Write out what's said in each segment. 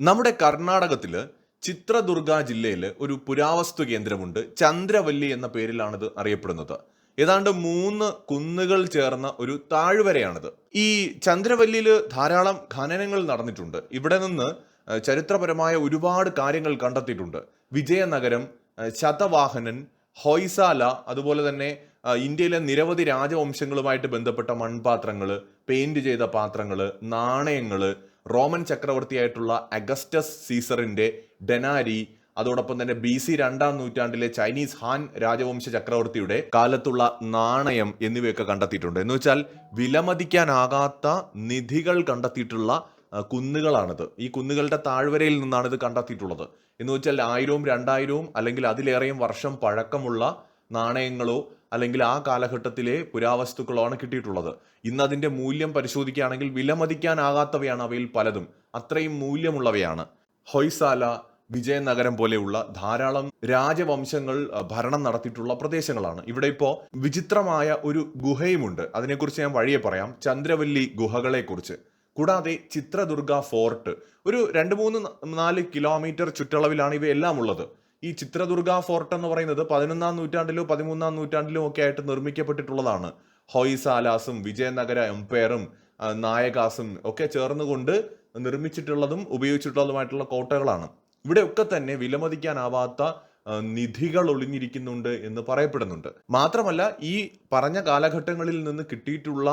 നമ്മുടെ കർണാടകത്തിൽ ചിത്രദുർഗ ജില്ലയിൽ ഒരു പുരാവസ്തു കേന്ദ്രമുണ്ട്. ചന്ദ്രവല്ലി എന്ന പേരിലാണിത് അറിയപ്പെടുന്നത്. ഏതാണ്ട് മൂന്ന് കുന്നുകൾ ചേർന്ന ഒരു താഴ്വരയാണിത്. ഈ ചന്ദ്രവല്ലിയിൽ ധാരാളം ഖനനങ്ങൾ നടന്നിട്ടുണ്ട്. ഇവിടെ നിന്ന് ചരിത്രപരമായ ഒരുപാട് കാര്യങ്ങൾ കണ്ടെത്തിയിട്ടുണ്ട്. വിജയനഗരം ശതവാഹനൻ ഹൊയ്സാല അതുപോലെ തന്നെ ഇന്ത്യയിലെ നിരവധി രാജവംശങ്ങളുമായിട്ട് ബന്ധപ്പെട്ട മൺപാത്രങ്ങൾ പെയിന്റ് ചെയ്ത പാത്രങ്ങൾ നാണയങ്ങൾ റോമൻ ചക്രവർത്തിയായിട്ടുള്ള അഗസ്റ്റസ് സീസറിന്റെ ഡെനാരി അതോടൊപ്പം തന്നെ ബി സി രണ്ടാം നൂറ്റാണ്ടിലെ ചൈനീസ് ഹാൻ രാജവംശ ചക്രവർത്തിയുടെ കാലത്തുള്ള നാണയം എന്നിവയൊക്കെ കണ്ടെത്തിയിട്ടുണ്ട്. എന്ന് വെച്ചാൽ വിലമതിക്കാനാകാത്ത നിധികൾ കണ്ടെത്തിയിട്ടുള്ള കുന്നുകളാണിത്. ഈ കുന്നുകളുടെ താഴ്വരയിൽ നിന്നാണ് ഇത് കണ്ടെത്തിയിട്ടുള്ളത്. എന്ന് വെച്ചാൽ ആയിരവും രണ്ടായിരവും അല്ലെങ്കിൽ അതിലേറെയും വർഷം പഴക്കമുള്ള നാണയങ്ങളോ അല്ലെങ്കിൽ ആ കാലഘട്ടത്തിലെ പുരാവസ്തുക്കളാണ് കിട്ടിയിട്ടുള്ളത് ഇന്ന് അതിന്റെ മൂല്യം പരിശോധിക്കുകയാണെങ്കിൽ വിലമതിക്കാനാകാത്തവയാണ് അവയിൽ പലതും. അത്രയും മൂല്യമുള്ളവയാണ്. ഹൊയ്സാല വിജയനഗരം പോലെയുള്ള ധാരാളം രാജവംശങ്ങൾ ഭരണം നടത്തിയിട്ടുള്ള പ്രദേശങ്ങളാണ്. ഇവിടെ ഇപ്പോൾ വിചിത്രമായ ഒരു ഗുഹയുമുണ്ട്. അതിനെക്കുറിച്ച് ഞാൻ വഴിയെ പറയാം. ചന്ദ്രവല്ലി ഗുഹകളെക്കുറിച്ച്. കൂടാതെ ചിത്രദുർഗ ഫോർട്ട്. ഒരു രണ്ട് മൂന്ന് നാല് കിലോമീറ്റർ ചുറ്റളവിലാണ് ഇവയെല്ലാം ഉള്ളത്. ഈ ചിത്രദുർഗ ഫോർട്ട് എന്ന് പറയുന്നത് പതിനൊന്നാം നൂറ്റാണ്ടിലോ പതിമൂന്നാം നൂറ്റാണ്ടിലോ ഒക്കെ ആയിട്ട് നിർമ്മിക്കപ്പെട്ടിട്ടുള്ളതാണ്. ഹൊയ്സാലാസും വിജയനഗര എംപയറും നായകാസും ഒക്കെ ചേർന്നുകൊണ്ട് നിർമ്മിച്ചിട്ടുള്ളതും ഉപയോഗിച്ചിട്ടുള്ളതുമായിട്ടുള്ള കോട്ടകളാണ്. ഇവിടെയൊക്കെ തന്നെ വിലമതിക്കാനാവാത്ത നിധികൾ ഒളിഞ്ഞിരിക്കുന്നുണ്ട് എന്ന് പറയപ്പെടുന്നുണ്ട്. മാത്രമല്ല ഈ പറഞ്ഞ കാലഘട്ടങ്ങളിൽ നിന്ന് കിട്ടിയിട്ടുള്ള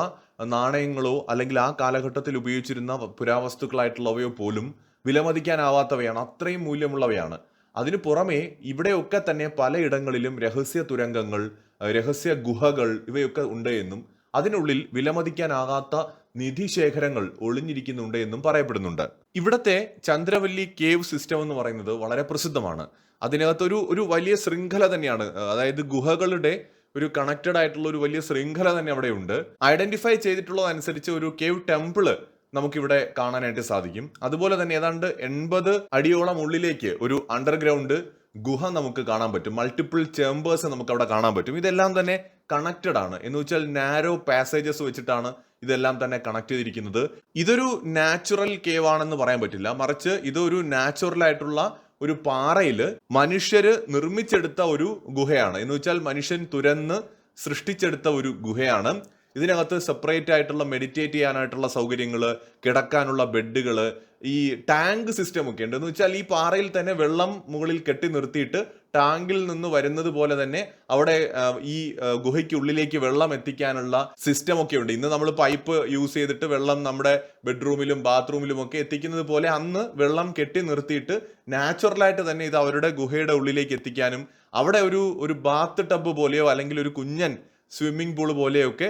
നാണയങ്ങളോ അല്ലെങ്കിൽ ആ കാലഘട്ടത്തിൽ ഉപയോഗിച്ചിരുന്ന പുരാവസ്തുക്കളായിട്ടുള്ളവയോ പോലും വിലമതിക്കാനാവാത്തവയാണ് അത്രയും മൂല്യമുള്ളവയാണ്. അതിനു പുറമെ ഇവിടെയൊക്കെ തന്നെ പലയിടങ്ങളിലും രഹസ്യ തുരങ്കങ്ങൾ രഹസ്യ ഗുഹകൾ ഇവയൊക്കെ ഉണ്ട് എന്നും അതിനുള്ളിൽ വിലമതിക്കാനാകാത്ത നിധി ശേഖരങ്ങൾ ഒളിഞ്ഞിരിക്കുന്നുണ്ട് എന്നും പറയപ്പെടുന്നുണ്ട്. ഇവിടത്തെ ചന്ദ്രവല്ലി കേവ് സിസ്റ്റം എന്ന് പറയുന്നത് വളരെ പ്രസിദ്ധമാണ്. അതിനകത്തൊരു ഒരു വലിയ ശൃംഖല തന്നെയാണ്. അതായത് ഗുഹകളുടെ ഒരു കണക്റ്റഡ് ആയിട്ടുള്ള ഒരു വലിയ ശൃംഖല തന്നെ അവിടെ ഉണ്ട് ഐഡന്റിഫൈ ചെയ്തിട്ടുള്ളതനുസരിച്ച് ഒരു കേവ് ടെമ്പിൾ നമുക്കിവിടെ കാണാനായിട്ട് സാധിക്കും. അതുപോലെ തന്നെ ഏതാണ്ട് എൺപത് അടിയോളം ഉള്ളിലേക്ക് ഒരു അണ്ടർഗ്രൗണ്ട് ഗുഹ നമുക്ക് കാണാൻ പറ്റും. മൾട്ടിപ്പിൾ ചേമ്പേഴ്സ് നമുക്ക് അവിടെ കാണാൻ പറ്റും. ഇതെല്ലാം തന്നെ കണക്റ്റഡ് ആണ്. എന്ന് വെച്ചാൽ നാരോ പാസേജസ് വെച്ചിട്ടാണ് ഇതെല്ലാം തന്നെ കണക്ട് ചെയ്തിരിക്കുന്നത്. ഇതൊരു നാച്ചുറൽ കേവ് ആണെന്ന് പറയാൻ പറ്റില്ല. മറിച്ച് ഇതൊരു നാച്ചുറൽ ആയിട്ടുള്ള ഒരു പാറയിൽ മനുഷ്യര് നിർമ്മിച്ചെടുത്ത ഒരു ഗുഹയാണ്. എന്ന് വെച്ചാൽ മനുഷ്യൻ തുരന്ന് സൃഷ്ടിച്ചെടുത്ത ഒരു ഗുഹയാണ്. ഇതിനകത്ത് സെപ്പറേറ്റ് ആയിട്ടുള്ള മെഡിറ്റേറ്റ് ചെയ്യാനായിട്ടുള്ള സൗകര്യങ്ങൾ കിടക്കാനുള്ള ബെഡുകൾ ഈ ടാങ്ക് സിസ്റ്റം ഒക്കെ ഉണ്ട്. എന്ന് വെച്ചാൽ ഈ പാറയിൽ തന്നെ വെള്ളം മുകളിൽ കെട്ടി നിർത്തിയിട്ട് ടാങ്കിൽ നിന്ന് വരുന്നത് പോലെ തന്നെ അവിടെ ഈ ഗുഹയ്ക്കുള്ളിലേക്ക് വെള്ളം എത്തിക്കാനുള്ള സിസ്റ്റം ഒക്കെ ഉണ്ട്. ഇന്ന് നമ്മൾ പൈപ്പ് യൂസ് ചെയ്തിട്ട് വെള്ളം നമ്മുടെ ബെഡ്റൂമിലും ബാത്റൂമിലും ഒക്കെ എത്തിക്കുന്നത് പോലെ അന്ന് വെള്ളം കെട്ടി നിർത്തിയിട്ട് നാച്ചുറലായിട്ട് തന്നെ ഇത് അവരുടെ ഗുഹയുടെ ഉള്ളിലേക്ക് എത്തിക്കാനും അവിടെ ഒരു ഒരു ബാത്ത് ടബ് പോലെയോ അല്ലെങ്കിൽ ഒരു കുഞ്ഞൻ സ്വിമ്മിംഗ് പൂൾ പോലെയൊക്കെ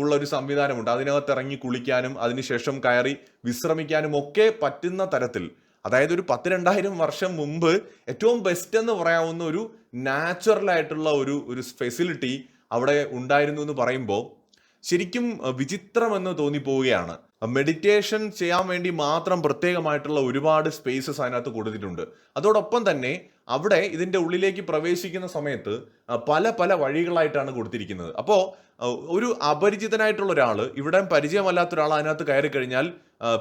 ഉള്ള ഒരു സംവിധാനമുണ്ട്. അതിനകത്ത് ഇറങ്ങി കുളിക്കാനും അതിനുശേഷം കയറി വിശ്രമിക്കാനും ഒക്കെ പറ്റുന്ന തരത്തിൽ. അതായത് ഒരു പത്ത് രണ്ടായിരം വർഷം മുമ്പ് ഏറ്റവും ബെസ്റ്റ് എന്ന് പറയാവുന്ന ഒരു നാച്ചുറൽ ആയിട്ടുള്ള ഒരു ഒരു ഫെസിലിറ്റി അവിടെ ഉണ്ടായിരുന്നു എന്ന് പറയുമ്പോൾ ശരിക്കും വിചിത്രമെന്ന് തോന്നിപ്പോവുകയാണ്. മെഡിറ്റേഷൻ ചെയ്യാൻ വേണ്ടി മാത്രം പ്രത്യേകമായിട്ടുള്ള ഒരുപാട് സ്പേസസ് അതിനകത്ത് കൊടുത്തിട്ടുണ്ട്. അതോടൊപ്പം തന്നെ അവിടെ ഇതിന്റെ ഉള്ളിലേക്ക് പ്രവേശിക്കുന്ന സമയത്ത് പല പല വഴികളായിട്ടാണ് കൊടുത്തിരിക്കുന്നത്. അപ്പോൾ ഒരു അപരിചിതനായിട്ടുള്ള ഒരാൾ ഇവിടെ പരിചയമല്ലാത്ത ഒരാൾ അതിനകത്ത് കയറി കഴിഞ്ഞാൽ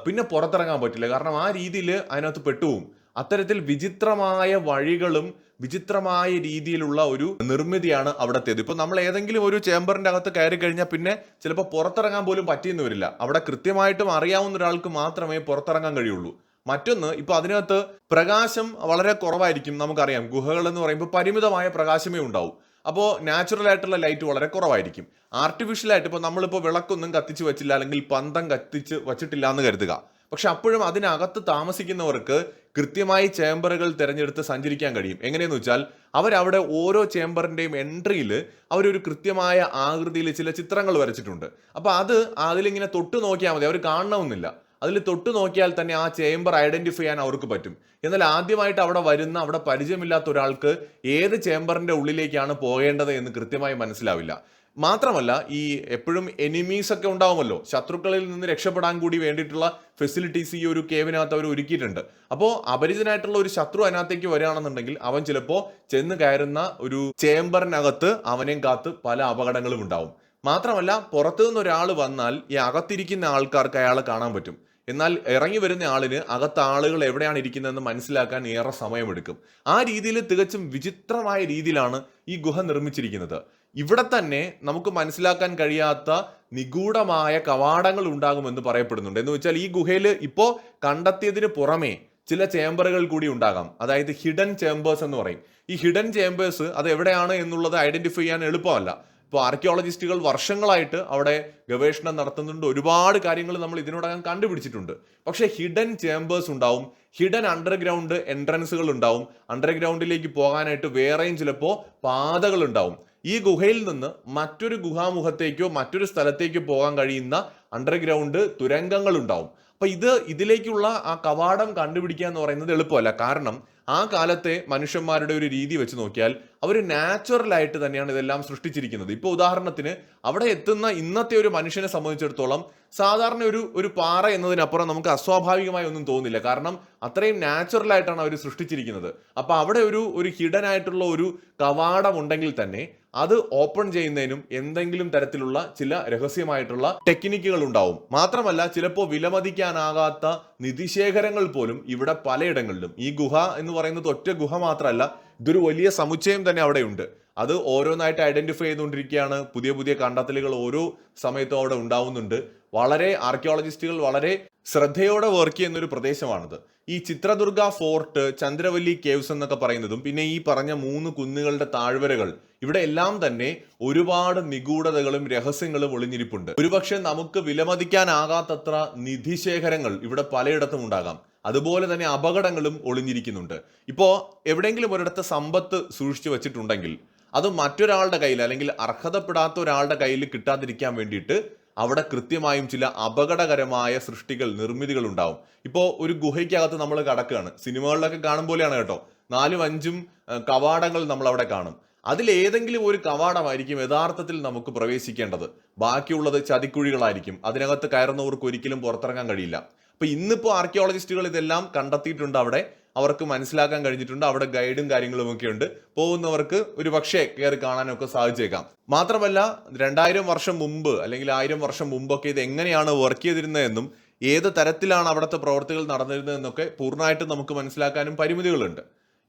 പിന്നെ പുറത്തിറങ്ങാൻ പറ്റില്ല. കാരണം ആ രീതിയിൽ അതിനകത്ത് പെട്ടുപോകും. അത്തരത്തിൽ വിചിത്രമായ വഴികളും വിചിത്രമായ രീതിയിലുള്ള ഒരു നിർമ്മിതിയാണ് അവിടത്തേത്. ഇപ്പൊ നമ്മൾ ഏതെങ്കിലും ഒരു ചേംബറിന്റെ അകത്ത് കയറി കഴിഞ്ഞാൽ പിന്നെ ചിലപ്പോൾ പുറത്തിറങ്ങാൻ പോലും പറ്റിയെന്ന് വരില്ല അവിടെ കൃത്യമായിട്ടും അറിയാവുന്ന ഒരാൾക്ക് മാത്രമേ പുറത്തിറങ്ങാൻ കഴിയുള്ളൂ. മറ്റൊന്ന് ഇപ്പൊ അതിനകത്ത് പ്രകാശം വളരെ കുറവായിരിക്കും നമുക്കറിയാം. ഗുഹകൾ എന്ന് പറയുമ്പോൾ പരിമിതമായ പ്രകാശമേ ഉണ്ടാവും. അപ്പോൾ നാച്ചുറൽ ആയിട്ടുള്ള ലൈറ്റ് വളരെ കുറവായിരിക്കും. ആർട്ടിഫിഷ്യൽ ആയിട്ട് ഇപ്പോൾ നമ്മളിപ്പോൾ വിളക്കൊന്നും കത്തിച്ച് വെച്ചില്ല അല്ലെങ്കിൽ പന്തം കത്തിച്ച് വച്ചിട്ടില്ല എന്ന് കരുതുക. പക്ഷെ അപ്പോഴും അതിനകത്ത് താമസിക്കുന്നവർക്ക് കൃത്യമായി ചേംബറുകൾ തിരഞ്ഞെടുത്ത് സഞ്ചരിക്കാൻ കഴിയും. എങ്ങനെയെന്ന് വെച്ചാൽ അവരവിടെ ഓരോ ചേംബറിന്റെയും എൻട്രിയിൽ അവരൊരു കൃത്യമായ ആകൃതിയിൽ ചില ചിത്രങ്ങൾ വരച്ചിട്ടുണ്ട്. അപ്പോൾ അത് അതിലിങ്ങനെ തൊട്ട് നോക്കിയാൽ മതി. അവർ കാണണമെന്നില്ല. അതിൽ തൊട്ട് നോക്കിയാൽ തന്നെ ആ ചേംബർ ഐഡന്റിഫൈ ചെയ്യാൻ അവർക്ക് പറ്റും. എന്നാൽ ആദ്യമായിട്ട് അവിടെ വരുന്ന അവിടെ പരിചയമില്ലാത്ത ഒരാൾക്ക് ഏത് ചേംബറിന്റെ ഉള്ളിലേക്കാണ് പോകേണ്ടത് എന്ന് കൃത്യമായി മനസ്സിലാവില്ല. മാത്രമല്ല ഈ എപ്പോഴും എനിമീസ് ഒക്കെ ഉണ്ടാവുമല്ലോ. ശത്രുക്കളിൽ നിന്ന് രക്ഷപ്പെടാൻ കൂടി വേണ്ടിയിട്ടുള്ള ഫെസിലിറ്റീസ് ഈ ഒരു കേവിനകത്ത് അവർ ഒരുക്കിയിട്ടുണ്ട്. അപ്പോൾ അപരിചിതനായിട്ടുള്ള ഒരു ശത്രു അതിനകത്തേക്ക് വരികയാണെന്നുണ്ടെങ്കിൽ അവൻ ചിലപ്പോൾ ചെന്ന് കയറുന്ന ഒരു ചേംബറിനകത്ത് അവനെയും കാത്ത് പല അപകടങ്ങളും ഉണ്ടാവും. മാത്രമല്ല പുറത്തു നിന്ന് ഒരാൾ വന്നാൽ ഈ അകത്തിരിക്കുന്ന ആൾക്കാർക്ക് അയാളെ കാണാൻ പറ്റും. എന്നാൽ ഇറങ്ങി വരുന്ന ആളിന് അകത്ത് ആളുകൾ എവിടെയാണ് ഇരിക്കുന്നതെന്ന് മനസ്സിലാക്കാൻ ഏറെ സമയമെടുക്കും. ആ രീതിയിൽ തികച്ചും വിചിത്രമായ രീതിയിലാണ് ഈ ഗുഹ നിർമ്മിച്ചിരിക്കുന്നത്. ഇവിടെ തന്നെ നമുക്ക് മനസ്സിലാക്കാൻ കഴിയാത്ത നിഗൂഢമായ കവാടങ്ങൾ ഉണ്ടാകുമെന്ന് പറയപ്പെടുന്നുണ്ട്. എന്ന് വെച്ചാൽ ഈ ഗുഹയിൽ ഇപ്പോൾ കണ്ടെത്തിയതിന് പുറമേ ചില ചേംബറുകൾ കൂടി ഉണ്ടാകാം. അതായത് ഹിഡൻ ചേംബേഴ്സ് എന്ന് പറയും. ഈ ഹിഡൻ ചേംബേഴ്സ് അത് എവിടെയാണ് എന്നുള്ളത് ഐഡന്റിഫൈ ചെയ്യാൻ എളുപ്പമല്ല. ഇപ്പോൾ ആർക്കിയോളജിസ്റ്റുകൾ വർഷങ്ങളായിട്ട് അവിടെ ഗവേഷണം നടത്തുന്നുണ്ട്. ഒരുപാട് കാര്യങ്ങൾ നമ്മൾ ഇതിനോടകം കണ്ടുപിടിച്ചിട്ടുണ്ട്. പക്ഷേ ഹിഡൻ ചേംബേഴ്സ് ഉണ്ടാവും. ഹിഡൻ അണ്ടർഗ്രൗണ്ട് എൻട്രൻസുകൾ ഉണ്ടാവും. അണ്ടർഗ്രൗണ്ടിലേക്ക് പോകാനായിട്ട് വേറെയും ചിലപ്പോൾ പാതകൾ ഉണ്ടാവും. ഈ ഗുഹയിൽ നിന്ന് മറ്റൊരു ഗുഹാമുഖത്തേക്കോ മറ്റൊരു സ്ഥലത്തേക്കോ പോകാൻ കഴിയുന്ന അണ്ടർഗ്രൗണ്ട് തുരങ്കങ്ങൾ ഉണ്ടാവും അപ്പൊ ഇത് ഇതിലേക്കുള്ള ആ കവാടം കണ്ടുപിടിക്കുക എന്ന് പറയുന്നത് എളുപ്പമല്ല. കാരണം ആ കാലത്തെ മനുഷ്യന്മാരുടെ ഒരു രീതി വെച്ച് നോക്കിയാൽ അവർ നാച്ചുറലായിട്ട് തന്നെയാണ് ഇതെല്ലാം സൃഷ്ടിച്ചിരിക്കുന്നത്. ഇപ്പോൾ ഉദാഹരണത്തിന് അവിടെ എത്തുന്ന ഇന്നത്തെ ഒരു മനുഷ്യനെ സംബന്ധിച്ചിടത്തോളം സാധാരണ ഒരു ഒരു പാറ എന്നതിനപ്പുറം നമുക്ക് അസ്വാഭാവികമായി ഒന്നും തോന്നില്ല കാരണം അത്രയും നാച്ചുറലായിട്ടാണ് അവർ സൃഷ്ടിച്ചിരിക്കുന്നത്. അപ്പോൾ അവിടെ ഒരു ഒരു ഹിഡൻ ആയിട്ടുള്ള ഒരു കവാടം ഉണ്ടെങ്കിൽ തന്നെ അത് ഓപ്പൺ ചെയ്യുന്നതിനും എന്തെങ്കിലും തരത്തിലുള്ള ചില രഹസ്യമായിട്ടുള്ള ടെക്നിക്കുകൾ ഉണ്ടാവും. മാത്രമല്ല ചിലപ്പോൾ വിലമതിക്കാനാകാത്ത നിധിശേഖരങ്ങൾ പോലും ഇവിടെ പലയിടങ്ങളിലും. ഈ ഗുഹ എന്ന് പറയുന്നത് ഒറ്റ ഗുഹ മാത്രമല്ല ഇതൊരു വലിയ സമുച്ചയം തന്നെ അവിടെയുണ്ട്. അത് ഓരോന്നായിട്ട് ഐഡന്റിഫൈ ചെയ്തുകൊണ്ടിരിക്കുകയാണ്. പുതിയ പുതിയ കണ്ടെത്തലുകൾ ഓരോ സമയത്തും അവിടെ ഉണ്ടാവുന്നുണ്ട്. വളരെ ആർക്കിയോളജിസ്റ്റുകൾ വളരെ ശ്രദ്ധയോടെ വർക്ക് ചെയ്യുന്ന ഒരു പ്രദേശമാണിത്. ഈ ചിത്രദുർഗ ഫോർട്ട് ചന്ദ്രവല്ലി കേവ്സ് എന്നൊക്കെ പറയുന്നതും പിന്നെ ഈ പറഞ്ഞ മൂന്ന് കുന്നുകളുടെ താഴ്വരകൾ ഇവിടെ എല്ലാം തന്നെ ഒരുപാട് നിഗൂഢതകളും രഹസ്യങ്ങളും ഒളിഞ്ഞിരിപ്പുണ്ട്. ഒരുപക്ഷെ നമുക്ക് വിലമതിക്കാനാകാത്തത്ര നിധിശേഖരങ്ങൾ ഇവിടെ പലയിടത്തും ഉണ്ടാകാം. അതുപോലെ തന്നെ അപകടങ്ങളും ഒളിഞ്ഞിരിക്കുന്നുണ്ട്. ഇപ്പോൾ എവിടെയെങ്കിലും ഒരിടത്ത് സമ്പത്ത് സൂക്ഷിച്ചു വെച്ചിട്ടുണ്ടെങ്കിൽ അത് മറ്റൊരാളുടെ കയ്യിൽ അല്ലെങ്കിൽ അർഹതപ്പെടാത്ത ഒരാളുടെ കയ്യിൽ കിട്ടാതിരിക്കാൻ വേണ്ടിയിട്ട് അവിടെ കൃത്യമായും ചില അപകടകരമായ സൃഷ്ടികൾ നിർമ്മിതികൾ ഉണ്ടാവും. ഇപ്പോൾ ഒരു ഗുഹയ്ക്കകത്ത് നമ്മൾ കടക്കുകയാണ്. സിനിമകളിലൊക്കെ കാണും പോലെയാണ് കേട്ടോ. നാലും അഞ്ചും കവാടങ്ങൾ നമ്മൾ അവിടെ കാണും. അതിലേതെങ്കിലും ഒരു കവാടമായിരിക്കും യഥാർത്ഥത്തിൽ നമുക്ക് പ്രവേശിക്കേണ്ടത്. ബാക്കിയുള്ളത് ചതിക്കുഴികളായിരിക്കും. അതിനകത്ത് കയറുന്നവർക്ക് ഒരിക്കലും പുറത്തിറങ്ങാൻ കഴിയില്ല. അപ്പൊ ഇന്നിപ്പോ ആർക്കിയോളജിസ്റ്റുകൾ ഇതെല്ലാം കണ്ടെത്തിയിട്ടുണ്ട് അവിടെ. അവർക്ക് മനസ്സിലാക്കാൻ കഴിഞ്ഞിട്ടുണ്ട്. അവിടെ ഗൈഡും കാര്യങ്ങളും ഒക്കെ ഉണ്ട്. പോകുന്നവർക്ക് ഒരു പക്ഷേ കയറി കാണാനൊക്കെ സാധിച്ചേക്കാം. മാത്രമല്ല രണ്ടായിരം വർഷം മുമ്പ് അല്ലെങ്കിൽ ആയിരം വർഷം മുമ്പൊക്കെ ഇത് എങ്ങനെയാണ് വർക്ക് ചെയ്തിരുന്നതെന്നും ഏത് തരത്തിലാണ് അവിടുത്തെ പ്രവർത്തികൾ നടന്നിരുന്നതെന്നൊക്കെ പൂർണമായിട്ടും നമുക്ക് മനസ്സിലാക്കാനും പരിമിതികളുണ്ട്.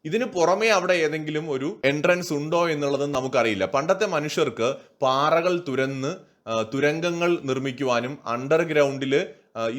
ഇതിന് പുറമേ അവിടെ ഏതെങ്കിലും ഒരു എൻട്രൻസ് ഉണ്ടോ എന്നുള്ളത് നമുക്കറിയില്ല. പണ്ടത്തെ മനുഷ്യർക്ക് പാറകൾ തുരന്ന് തുരങ്കങ്ങൾ നിർമ്മിക്കുവാനും അണ്ടർഗ്രൗണ്ടിൽ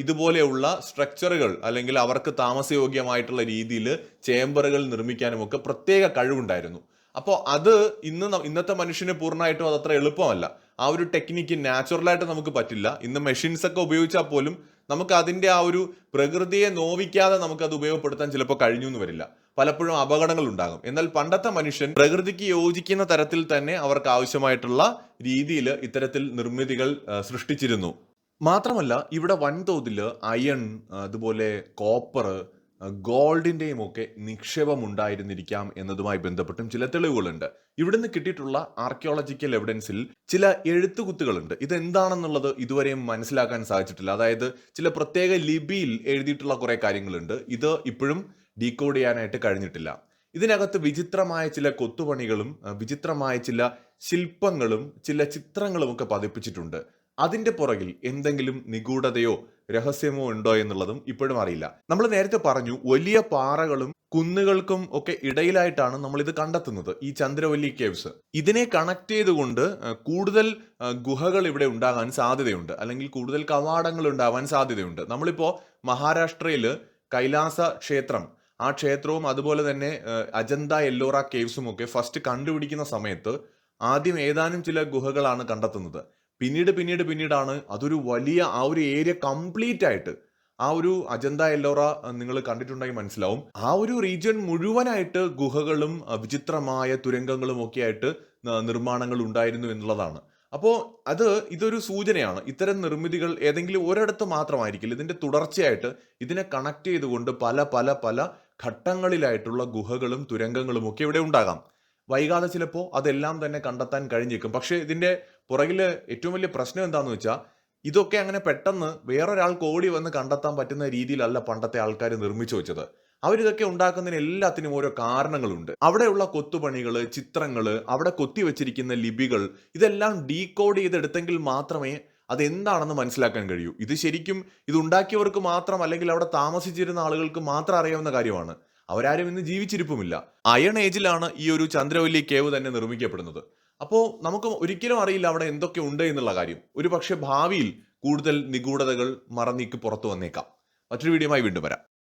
ഇതുപോലെയുള്ള സ്ട്രക്ചറുകൾ അല്ലെങ്കിൽ അവർക്ക് താമസയോഗ്യമായിട്ടുള്ള രീതിയിൽ ചേംബറുകൾ നിർമ്മിക്കാനും ഒക്കെ പ്രത്യേക കഴിവുണ്ടായിരുന്നു. അപ്പോൾ അത് ഇന്ന് ഇന്നത്തെ മനുഷ്യന് പൂർണമായിട്ടും അതത്ര എളുപ്പമല്ല. ആ ഒരു ടെക്നിക്ക് നാച്ചുറലായിട്ട് നമുക്ക് പറ്റില്ല. ഇന്ന് മെഷീൻസ് ഒക്കെ ഉപയോഗിച്ചാൽ പോലും നമുക്ക് അതിന്റെ ആ ഒരു പ്രകൃതിയെ നോവിക്കാതെ നമുക്ക് അത് ഉപയോഗപ്പെടുത്താൻ ചിലപ്പോൾ കഴിഞ്ഞു എന്ന് വരില്ല. പലപ്പോഴും അപകടങ്ങൾ ഉണ്ടാകും. എന്നാൽ പണ്ടത്തെ മനുഷ്യൻ പ്രകൃതിക്ക് യോജിക്കുന്ന തരത്തിൽ തന്നെ അവർക്ക് ആവശ്യമായിട്ടുള്ള രീതിയിൽ ഇത്തരത്തിൽ നിർമ്മിതികൾ സൃഷ്ടിച്ചിരുന്നു. മാത്രമല്ല ഇവിടെ വൻതോതിൽ അയൺ അതുപോലെ കോപ്പർ ഗോൾഡിന്റെയും ഒക്കെ നിക്ഷേപം ഉണ്ടായിരുന്നിരിക്കാം എന്നതുമായി ബന്ധപ്പെട്ടും ചില തെളിവുകളുണ്ട്. ഇവിടുന്ന് കിട്ടിയിട്ടുള്ള ആർക്കിയോളജിക്കൽ എവിഡൻസിൽ ചില എഴുത്തുകുത്തുകളുണ്ട്. ഇതെന്താണെന്നുള്ളത് ഇതുവരെയും മനസ്സിലാക്കാൻ സാധിച്ചിട്ടില്ല. അതായത് ചില പ്രത്യേക ലിപിയിൽ എഴുതിയിട്ടുള്ള കുറേ കാര്യങ്ങളുണ്ട്. ഇത് ഇപ്പോഴും ഡീകോഡ് ചെയ്യാനായിട്ട് കഴിഞ്ഞിട്ടില്ല. ഇതിനകത്ത് വിചിത്രമായ ചില കൊത്തുപണികളും വിചിത്രമായ ചില ശില്പങ്ങളും ചില ചിത്രങ്ങളും ഒക്കെ പതിപ്പിച്ചിട്ടുണ്ട്. അതിന്റെ പുറകിൽ എന്തെങ്കിലും നിഗൂഢതയോ രഹസ്യമോ ഉണ്ടോ എന്നുള്ളതും ഇപ്പോഴും അറിയില്ല. നമ്മൾ നേരത്തെ പറഞ്ഞു വലിയ പാറകളും കുന്നുകൾക്കും ഒക്കെ ഇടയിലായിട്ടാണ് നമ്മൾ ഇത് കണ്ടെത്തുന്നത് ഈ ചന്ദ്രവല്ലി കേവ്സ്. ഇതിനെ കണക്ട് ചെയ്തുകൊണ്ട് കൂടുതൽ ഗുഹകൾ ഇവിടെ ഉണ്ടാകാൻ സാധ്യതയുണ്ട്. അല്ലെങ്കിൽ കൂടുതൽ കവാടങ്ങൾ ഉണ്ടാവാൻ സാധ്യതയുണ്ട്. നമ്മളിപ്പോ മഹാരാഷ്ട്രയിൽ കൈലാസ ക്ഷേത്രം ആ ക്ഷേത്രവും അതുപോലെ തന്നെ അജന്ത എല്ലോറ കേവ്സും ഒക്കെ ഫസ്റ്റ് കണ്ടുപിടിക്കുന്ന സമയത്ത് ആദ്യം ഏതാനും ചില ഗുഹകളാണ് കണ്ടെത്തുന്നത്. പിന്നീട് പിന്നീട് പിന്നീടാണ് അതൊരു വലിയ ആ ഒരു ഏരിയ കംപ്ലീറ്റ് ആയിട്ട് ആ ഒരു അജന്ത എല്ലോറ നിങ്ങൾ കണ്ടിട്ടുണ്ടെങ്കിൽ മനസ്സിലാവും. ആ ഒരു റീജിയൻ മുഴുവനായിട്ട് ഗുഹകളും വിചിത്രമായ തുരങ്കങ്ങളും ഒക്കെ ആയിട്ട് നിർമ്മാണങ്ങൾ ഉണ്ടായിരുന്നു എന്നുള്ളതാണ്. അപ്പോൾ അത് ഇതൊരു സൂചനയാണ്. ഇത്തരം നിർമ്മിതികൾ ഏതെങ്കിലും ഒരിടത്ത് മാത്രമായിരിക്കില്ല. ഇതിന്റെ തുടർച്ചയായിട്ട് ഇതിനെ കണക്ട് ചെയ്തുകൊണ്ട് പല പല പല ഘട്ടങ്ങളിലായിട്ടുള്ള ഗുഹകളും തുരങ്കങ്ങളും ഒക്കെ ഇവിടെ ഉണ്ടാകാം. വൈകാതെ ചിലപ്പോൾ അതെല്ലാം തന്നെ കണ്ടെത്താൻ കഴിഞ്ഞേക്കും. പക്ഷേ ഇതിന്റെ പുറകിൽ ഏറ്റവും വലിയ പ്രശ്നം എന്താണെന്ന് വെച്ചാൽ ഇതൊക്കെ അങ്ങനെ പെട്ടെന്ന് വേറൊരാൾക്ക് ഓടി വന്ന് കണ്ടെത്താൻ പറ്റുന്ന രീതിയിലല്ല പണ്ടത്തെ ആൾക്കാർ നിർമ്മിച്ചു വെച്ചത്. അവരിതൊക്കെ ഉണ്ടാക്കുന്നതിന് എല്ലാത്തിനും ഓരോ കാരണങ്ങളുണ്ട്. അവിടെയുള്ള കൊത്തുപണികൾ ചിത്രങ്ങൾ അവിടെ കൊത്തിവെച്ചിരിക്കുന്ന ലിപികൾ ഇതെല്ലാം ഡീകോഡ് ചെയ്തെടുത്തെങ്കിൽ മാത്രമേ അതെന്താണെന്ന് മനസ്സിലാക്കാൻ കഴിയൂ. ഇത് ശരിക്കും ഇത് ഉണ്ടാക്കിയവർക്ക് മാത്രം അല്ലെങ്കിൽ അവിടെ താമസിച്ചിരുന്ന ആളുകൾക്ക് മാത്രം അറിയാവുന്ന കാര്യമാണ്. അവരാരും ഇന്ന് ജീവിച്ചിരിപ്പുമില്ല. അയൺ ഏജിലാണ് ഈ ഒരു ചന്ദ്രവല്ലി കേവ് തന്നെ നിർമ്മിക്കപ്പെടുന്നത്. അപ്പോൾ നമുക്ക് ഒരിക്കലും അറിയില്ല അവിടെ എന്തൊക്കെ ഉണ്ട് എന്നുള്ള കാര്യം. ഒരു പക്ഷേ ഭാവിയിൽ കൂടുതൽ നിഗൂഢതകൾ മറനീക്കി പുറത്തു വന്നേക്കാം. മറ്റൊരു വീഡിയോയുമായി വീണ്ടും വരാം.